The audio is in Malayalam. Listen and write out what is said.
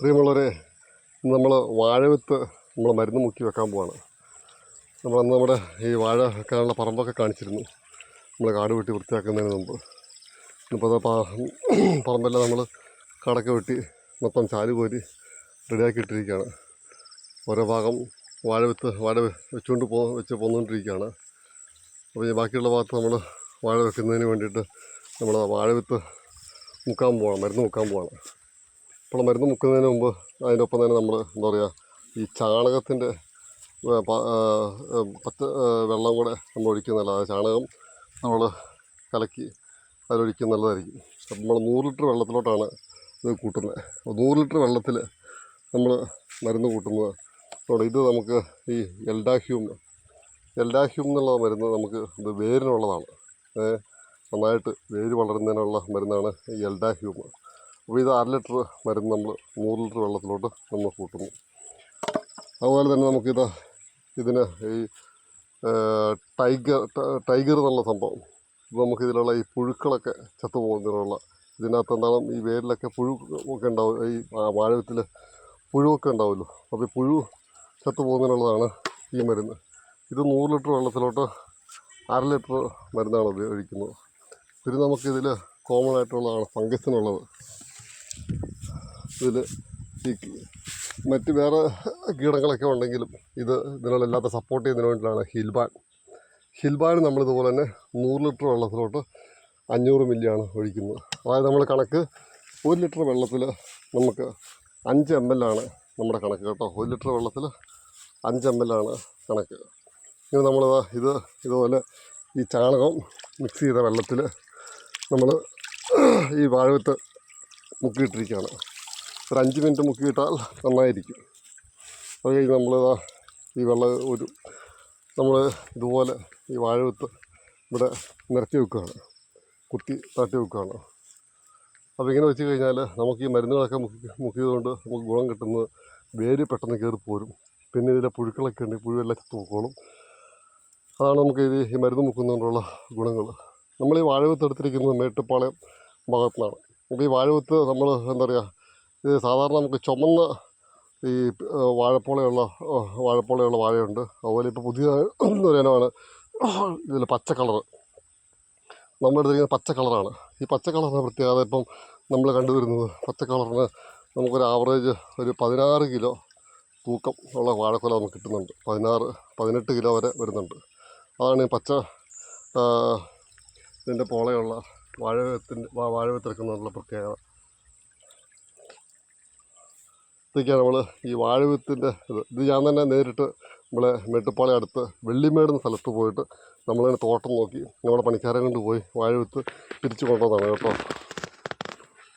പ്രിയമുള്ളവരെ നമ്മൾ വാഴവിത്ത് നമ്മൾ മരുന്ന് മുക്കി വെക്കാൻ പോവാണ്. നമ്മളന്ന് നമ്മുടെ ഈ വാഴ വെക്കാനുള്ള പറമ്പൊക്കെ കാണിച്ചിരുന്നു. നമ്മൾ കാട് വെട്ടി വൃത്തിയാക്കുന്നതിന് മുമ്പ്. ഇന്നിപ്പോൾ അത് പറമ്പെല്ലാം നമ്മൾ കടക്ക് വെട്ടി മൊത്തം ചാൽ കോരി റെഡിയാക്കി ഇട്ടിരിക്കുകയാണ് ഓരോ ഭാഗം വാഴ വിത്ത് വാഴ വെച്ചുകൊണ്ട് പോ വെച്ച് പോന്നുകൊണ്ടിരിക്കുകയാണ് അപ്പോൾ ഈ ബാക്കിയുള്ള ഭാഗത്ത് നമ്മൾ വാഴ വെക്കുന്നതിന് വേണ്ടിയിട്ട് നമ്മൾ വാഴ വിത്ത് മുക്കാൻ പോവാണ് മരുന്ന് മുക്കാൻ പോവാണ്. അപ്പോൾ മരുന്ന് മുക്കുന്നതിന് മുമ്പ് അതിന്റെ ഒപ്പം തന്നെ നമ്മൾ എന്താ പറയുക ഈ ചാണകത്തിന്റെ ഏ, പ- ഏ, ഏ, പച്ച വെള്ളം കൂടെ നമ്മൾ ഒഴിക്കുന്നത് നല്ലതാണ്. ചാണകം നമ്മൾ കലക്കി അതിലൊഴിക്കുന്ന നല്ലതായിരിക്കും. അപ്പം നമ്മൾ നൂറ് ലിറ്റർ വെള്ളത്തിലോട്ടാണ് ഇത് കൂട്ടുന്നത്. അപ്പോൾ നൂറ് ലിറ്റർ വെള്ളത്തിൽ നമ്മൾ മരുന്ന് കൂട്ടുന്നത്. അപ്പോൾ ഇത് നമുക്ക് ഈ എൽഡാഹ്യൂം എൽഡാഹ്യൂം എന്നുള്ള മരുന്ന് നമുക്ക് ഇത് വേരിനുള്ളതാണ്. നന്നായിട്ട് വേര് വളരുന്നതിനുള്ള മരുന്നാണ് ഈ എൽഡാഹ്യൂം. അപ്പോൾ ഇത് അര ലിറ്റർ മരുന്ന് നമ്മൾ നൂറ് ലിറ്റർ വെള്ളത്തിലോട്ട് നമ്മൾ കൂട്ടുന്നു. അതുപോലെ തന്നെ നമുക്കിത് ഇതിന് ഈ ടൈഗർ ടൈഗർ എന്നുള്ള സംഭവം. ഇപ്പോൾ നമുക്ക് ഇതിലുള്ള ഈ പുഴുക്കളൊക്കെ ചത്തു പോകുന്നതിനുള്ള ഇതിനകത്ത് എന്താണ് ഈ വേരിലൊക്കെ പുഴു ഒക്കെ ഉണ്ടാവും. ഈ വാഴത്തിൽ പുഴുവൊക്കെ ഉണ്ടാവുമല്ലോ. അപ്പോൾ ഈ പുഴു ചത്തു പോകുന്നതിനുള്ളതാണ് ഈ മരുന്ന്. ഇത് നൂറ് ലിറ്റർ വെള്ളത്തിലോട്ട് അര ലിറ്റർ മരുന്നാണ് ഉപയോഗിക്കുന്നത്. പിന്നെ നമുക്കിതിൽ കോമൺ ആയിട്ടുള്ളതാണ് ഫംഗസിനുള്ളത്. ഇതിൽ ഈ മറ്റ് വേറെ കീടങ്ങളൊക്കെ ഉണ്ടെങ്കിലും ഇത് ഇതിനെല്ലാത്ത സപ്പോർട്ട് ചെയ്യുന്നതിന് വേണ്ടിയിട്ടാണ് ഹിൽബാൻ. ഹിൽബാൻ നമ്മളിതുപോലെ തന്നെ നൂറ് ലിറ്റർ വെള്ളത്തിലോട്ട് അഞ്ഞൂറ് മില്ലിയാണ് ഒഴിക്കുന്നത്. അതായത് നമ്മൾ കണക്ക് ഒരു ലിറ്റർ വെള്ളത്തിൽ നമുക്ക് അഞ്ച് എം എൽ ആണ് നമ്മുടെ കണക്ക് കേട്ടോ. ഒരു ലിറ്റർ വെള്ളത്തിൽ അഞ്ച് എം എൽ ആണ് കണക്ക്. ഇനി നമ്മൾ ഇത് ഇതുപോലെ ഈ ചാണകം മിക്സ് ചെയ്ത വെള്ളത്തിൽ നമ്മൾ ഈ വാഴവത്ത് മുക്കിയിട്ടിരിക്കുകയാണ്. ഒരു അഞ്ച് മിനിറ്റ് മുക്കിയിട്ടാൽ നന്നായിരിക്കും. അത് കഴിഞ്ഞ് നമ്മൾ ഈ വെള്ളം ഒരു നമ്മൾ ഇതുപോലെ ഈ വാഴവിത്ത് ഇവിടെ നിരത്തി വെക്കുകയാണ്. കുത്തി തട്ടി വെക്കുകയാണ്. അപ്പോൾ ഇങ്ങനെ വെച്ച് കഴിഞ്ഞാൽ നമുക്ക് ഈ മരുന്നുകളൊക്കെ മുക്കി മുക്കിയതുകൊണ്ട് നമുക്ക് ഗുണം കിട്ടുന്നത് വേര് പെട്ടെന്ന് കയറി പോരും. പിന്നെ ഇതിലെ പുഴുക്കളൊക്കെ ഉണ്ട് പുഴുവെല്ലാം ചത്തു പോക്കോളും അതാണ് നമുക്ക് ഇത് ഈ മരുന്ന് മുക്കുന്നതുകൊണ്ടുള്ള ഗുണങ്ങൾ. നമ്മൾ ഈ വാഴവിത്ത് എടുത്തിരിക്കുന്നത് മേട്ടുപ്പാളയം ഭാഗത്തുനിന്നാണ്. അപ്പോൾ ഈ വാഴവിത്ത് നമ്മൾ എന്താ പറയുക ഇത് സാധാരണ നമുക്ക് ചുമന്ന ഈ വാഴപ്പോളയുള്ള വാഴപ്പോളയുള്ള വാഴയുണ്ട്. അതുപോലെ ഇപ്പോൾ പുതിയ ഒരു ഇനമാണ് ഇതിൽ പച്ച കളർ നമ്മുടെ എടുത്തിരിക്കുന്ന പച്ച കളറാണ്. ഈ പച്ച കളറിന് പ്രത്യേകത ഇപ്പം നമ്മൾ കണ്ടുവരുന്നത് പച്ച കളറിന് നമുക്കൊരു ആവറേജ് ഒരു പതിനാറ് കിലോ തൂക്കം ഉള്ള വാഴക്കൊല നമുക്ക് കിട്ടുന്നുണ്ട്. പതിനാറ് പതിനെട്ട് കിലോ വരെ വരുന്നുണ്ട്. അതാണ് ഈ പച്ച ഇതിന്റെ പോളയുള്ള വാഴവത്തിന്റെ വാഴവത്തെടുക്കുന്നതിനുള്ള പ്രത്യേകത. ഇതൊക്കെയാണ് നമ്മൾ ഈ വാഴവിത്തിന്റെ ഇത്. ഇത് ഞാൻ തന്നെ നേരിട്ട് നമ്മളെ മെട്ടുപ്പാളി അടുത്ത് വെള്ളിമേട് എന്ന സ്ഥലത്ത് പോയിട്ട് നമ്മളിങ്ങനെ തോട്ടം നോക്കി നമ്മുടെ പണിക്കാരെ കൊണ്ട് പോയി വാഴവിത്ത് തിരിച്ചു കൊണ്ടുവന്നതാണ് കേട്ടോ.